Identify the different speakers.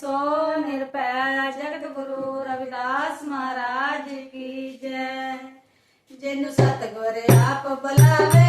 Speaker 1: ਸੋ ਨਿਰਭੈ ਜਗਤ ਗੁਰੂ ਰਵਿਦਾਸ ਮਹਾਰਾਜ ਕੀ ਜੈ। ਜਿਨ ਸਤਗੁਰ ਆਪ ਬੁਲਾਵੇ